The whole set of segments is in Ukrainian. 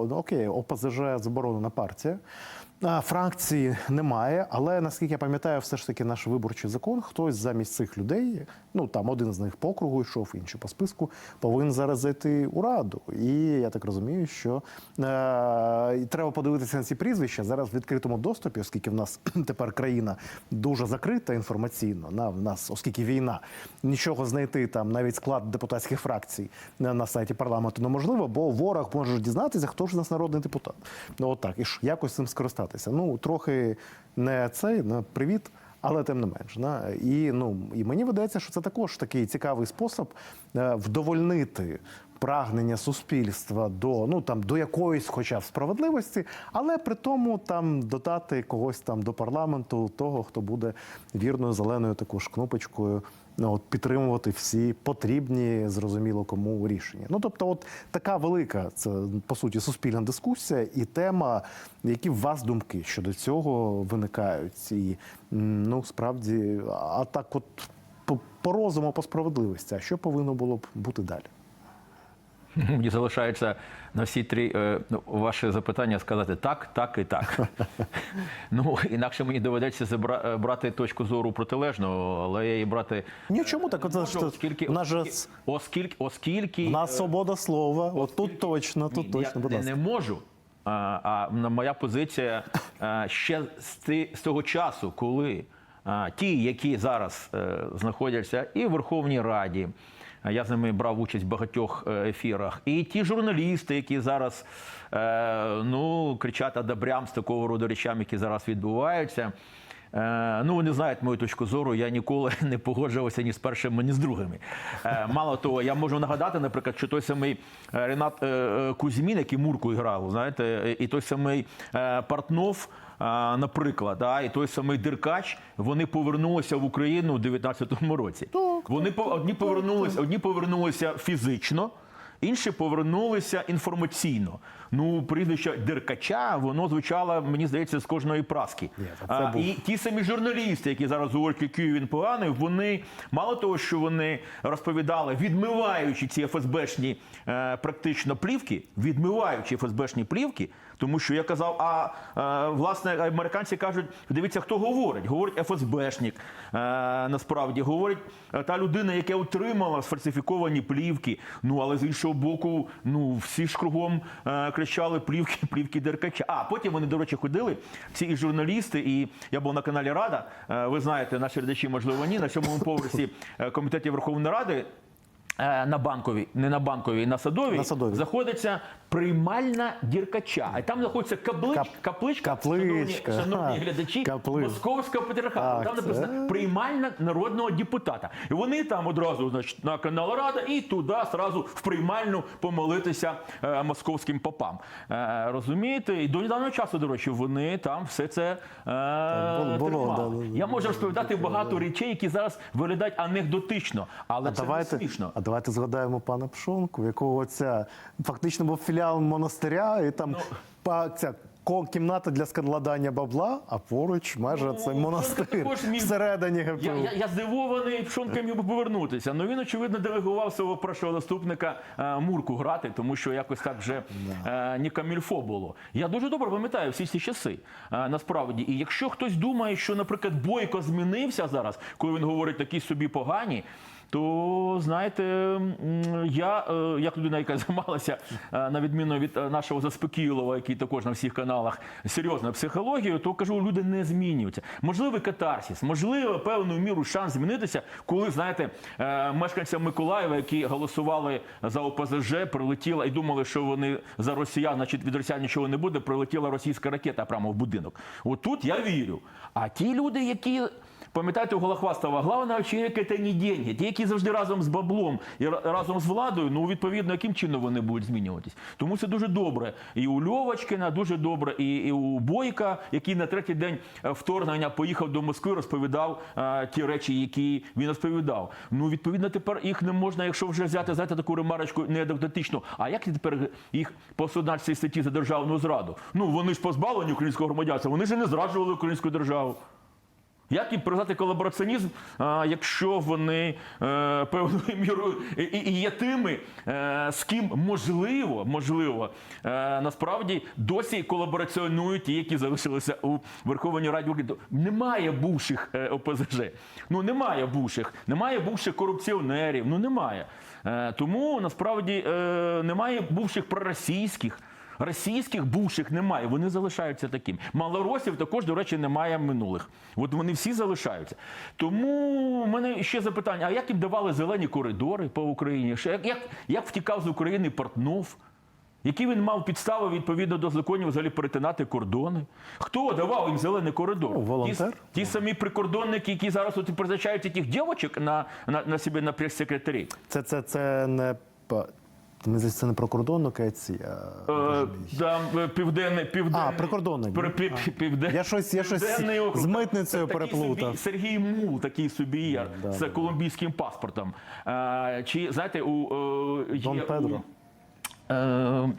окей, ОПЗЖ заборонена партія. Фракції немає, але наскільки я пам'ятаю, все ж таки наш виборчий закон, хтось замість цих людей, ну там один з них по округу йшов, інший по списку, повинен зараз зайти у раду. І я так розумію, що е, треба подивитися на ці прізвища зараз в відкритому доступі, оскільки в нас тепер країна дуже закрита інформаційно. На в нас, оскільки війна, нічого знайти там, навіть склад депутатських фракцій на, на сайті парламенту неможливо, бо ворог може дізнатися, хто ж у нас народний депутат. Ну от і ж якось цим скористатися. Ну трохи не цей, на привіт. Але тим не менш, на і ну і мені видається, що це також такий цікавий спосіб е, вдовольнити прагнення суспільства до ну там до якоїсь, хоча б справедливості, але при тому там додати когось там до парламенту, того хто буде вірною зеленою також кнопочкою. Ну, от підтримувати всі потрібні, зрозуміло кому рішення. Ну тобто, от така велика це по суті суспільна дискусія і тема, які в вас думки щодо цього виникають, і ну справді, а так, от по, по розуму, по справедливості, а що повинно було б бути далі? Мені залишається на всі три е, ну, ваші запитання сказати так, так і так. ну інакше мені доведеться забра- е, брати точку зору протилежну, але я її брати Ні, чому так? Оце можу, оскільки, в нас оскільки, оскільки, оскільки в нас свобода слова. От тут точно, тут ні, точно, я будь не, ласка. не можу. А, а моя позиція а, ще з, ти, з того часу, коли а, ті, які зараз е, знаходяться і в Верховній Раді, я з ними брав участь в багатьох е, ефірах, і ті журналісти, які зараз е, ну, кричать одобрям з такого роду речам, які зараз відбуваються. Е, Ну, вони знають мою точку зору. Я ніколи не погоджувався ні з першими, ні з другими. Е, Мало того, я можу нагадати, наприклад, що той самий е, Ренат Кузьмін, який Мурку грав, знаєте, і той самий Портнов. Наприклад, да, і той самий Деркач, вони повернулися в Україну у 19-му році. вони одні повернулися, одні повернулися фізично, інші повернулися інформаційно. Ну, прізвище Деркача, воно звучало, мені здається, з кожної праски. А, був- і ті самі журналісти, які зараз говорять, який він поганий, вони мало того, що вони розповідали, відмиваючи ці ФСБшні е, практично плівки, відмиваючи ФСБшні плівки, тому що я казав, а е, власне американці кажуть, дивіться, хто говорить. Говорить ФСБшник, е, насправді говорить та людина, яка отримала сфальсифіковані плівки. Ну але з іншого боку, ну всі ж кругом е, кричали плівки, плівки Деркача. А потім вони, до речі, ходили. Всі і журналісти, і я був на каналі Рада. Е, Ви знаєте, наші глядачі, можливо, ні, на сьомому поверсі е, комітеті Верховної Ради. Е, На банковій, не на банковій, на садовій, На Садовій. знаходиться приймальна діркача. А там знаходиться каплич, Кап- капличка, капличка, шановні, шановні глядачі, каплич. московського патріархату. Там написано приймальна народного депутата. І вони там одразу значить, на канал Рада і туди сразу в приймальну помолитися е, московським попам. Е, розумієте? І до недавнього часу, до речі, вони там все це е, було, було, тримали. Я можу розповідати багато речей, які зараз виглядають анекдотично, але А це давайте, не смішно. а давайте згадаємо пана Пшонку, якого ця фактично був філіал монастиря, і там па, ця кімната для складання бабла, а поруч майже це Ну, монастир міг- всередині ГПУ. Я, я, я здивований, Пшонка міг би повернутися. Ну він, очевидно, делегував свого першого заступника е, Мурку грати, тому що якось так вже е, не камільфо було. Я дуже добре пам'ятаю всі ці часи. Е, насправді, і якщо хтось думає, що, наприклад, Бойко змінився зараз, коли він говорить такі собі погані. То знаєте, я е, як людина, яка займалася е, на відміну від е, нашого заспокійливого, який також на всіх каналах серйозною психологію, то кажу, люди не змінюються. Можливо, катарсіс, можливо, певною міру шанс змінитися, коли знаєте, е, мешканцям Миколаєва, які голосували за ОПЗЖ, прилетіла і думали, що вони за росіян, значить від росіян нічого не буде. Прилетіла російська ракета прямо в будинок. Отут я вірю. А ті люди, які Пам'ятаєте, у Голохвастова, главного чоловіка це не деньги. Ті, які завжди разом з баблом і разом з владою, ну відповідно, яким чином вони будуть змінюватись. Тому це дуже добре. І у Льовочкина дуже добре, і, і у Бойка, який на третій день е, вторгнення поїхав до Москви, розповідав е, ті речі, які він розповідав. Ну відповідно, тепер їх не можна, якщо вже взяти знаєте, таку ремарочку неадекдотичну. А як тепер їх по 111 статті за державну зраду? Ну вони ж позбавлені українського громадянства, вони ж не зраджували українську державу. Як їм признати колабораціонізм, якщо вони е, певною мірою є тими, е, з ким можливо, можливо, е, насправді досі колабораціонують ті, які залишилися у Верховній Раді України. Немає бувших ОПЗЖ. Ну немає бувших, немає бувших корупціонерів. Ну немає. Тому насправді немає бувших проросійських. Російських бувших немає, вони залишаються таким. Малоросів також, до речі, немає минулих. От вони всі залишаються. Тому в мене ще запитання: а як їм давали зелені коридори по Україні? Як, як, як втікав з України Портнов? Які він мав підстави відповідно до законів взагалі перетинати кордони? Хто давав їм зелений коридор? Ну, волонтер. Ті, ті самі прикордонники, які зараз от призначають тих дівочок на, на, на себе на прес-секретарі. Це, це, це не Мені здається, це не прокордонно а а, Е, Там е, південний південний А, прикордонник. Пр- пі- пі- півден- Я щось- я щось Південний округ. з митницею Такий переплутав. собі Сергій Мул, такий собі є, з колумбійським паспортом. Е, Чи знаєте, у е, є Дон у, Педро. е,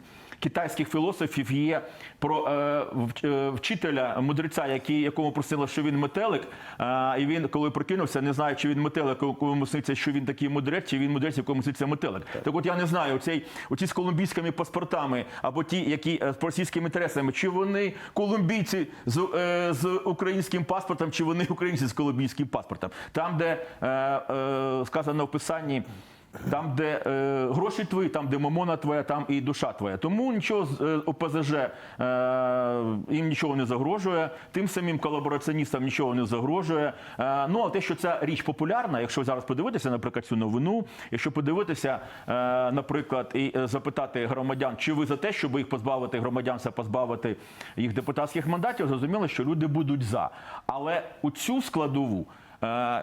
китайських філософів є про е, е, вчителя, мудреця, який, якому просила, що він метелик, е, і він, коли прокинувся, не знає, чи він метелик, якому сниться, що він такий мудрець, чи він мудрець, якому сниться метелик. Так от я не знаю, оцей, оці з колумбійськими паспортами, або ті, які е, з російськими інтересами, чи вони колумбійці з, е, з українським паспортом, чи вони українці з колумбійським паспортом. Там, де е, е, сказано в писанні. Там, де е, гроші твої, там, де мамона твоя, там і душа твоя. Тому нічого з е, ОПЗЖ е, їм нічого не загрожує, тим самим колабораціоністам нічого не загрожує. Е, ну а те, що ця річ популярна, якщо зараз подивитися, наприклад, цю новину, якщо подивитися, е, наприклад, і е, запитати громадян, чи ви за те, щоб їх позбавити громадянства, позбавити їх депутатських мандатів, зрозуміло, що люди будуть за. Але у цю складову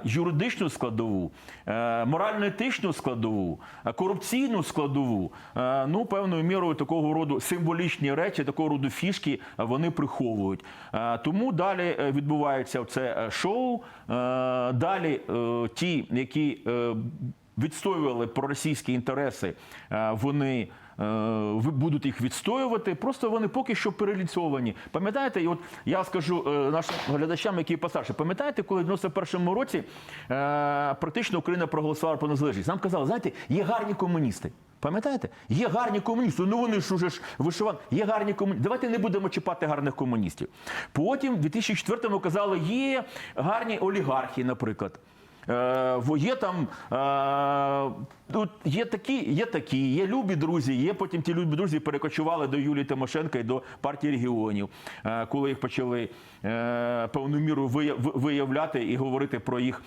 юридичну складову, е, морально-етичну складову, е, корупційну складову, е, ну певною мірою такого роду символічні речі, такого роду фішки е, вони приховують. Е, Тому далі е, відбувається це е, шоу. е, Далі е, ті, які е, відстоювали проросійські інтереси, е, вони. е, Будуть їх відстоювати, просто вони поки що переліцьовані. Пам'ятаєте, і от я скажу е, нашим глядачам, які постарше, пам'ятаєте, коли в 91-му році практично Україна проголосувала про незалежність. Нам казали, знаєте, є гарні комуністи. Пам'ятаєте? Є гарні комуністи. Ну вони ж уже ж вишиван. Є гарні комуністи. Давайте не будемо чіпати гарних комуністів. Потім, в 2004-му казали, є гарні олігархи, наприклад. Е, во- є там е, тут є такі, є такі, є любі друзі. Є потім ті любі друзі перекочували до Юлії Тимошенко і до партії регіонів, е, коли їх почали е, певну міру ви- виявляти і говорити про їх.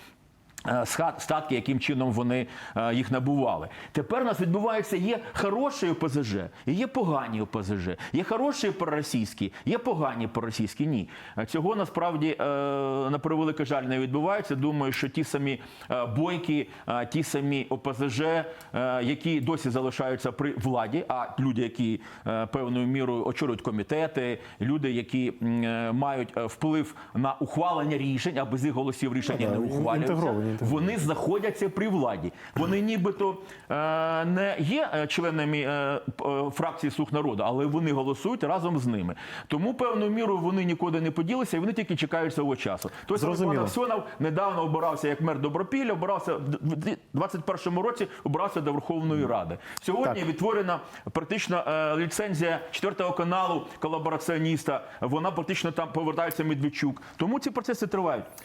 Е, Статки, яким чином вони е, їх набували. Тепер у нас відбувається є хороші ОПЗЖ, і є погані ОПЗЖ, є хороші проросійські, є погані проросійські. Ні. Е, Цього насправді на превеликий жаль не відбувається. Думаю, що ті самі бойки, ті самі ОПЗЖ, які досі залишаються при владі, а люди, які певною мірою очолюють комітети, люди, які мають вплив на ухвалення рішень, а без їх голосів рішення Ну, не ухвалюються. Вони знаходяться при владі. Вони нібито е, не є е, членами е, е, фракції Слуг народу, але вони голосують разом з ними. Тому певною мірою вони нікуди не поділися, і вони тільки чекають свого часу. Тобто. Роман Аксьонов недавно обирався як мер Добропілля, обирався в 2021 році, обирався до Верховної Ради. Сьогодні Так. відтворена практично е, ліцензія четвертого каналу колабораціоніста. Вона практично там повертається Медведчук. Тому ці процеси тривають.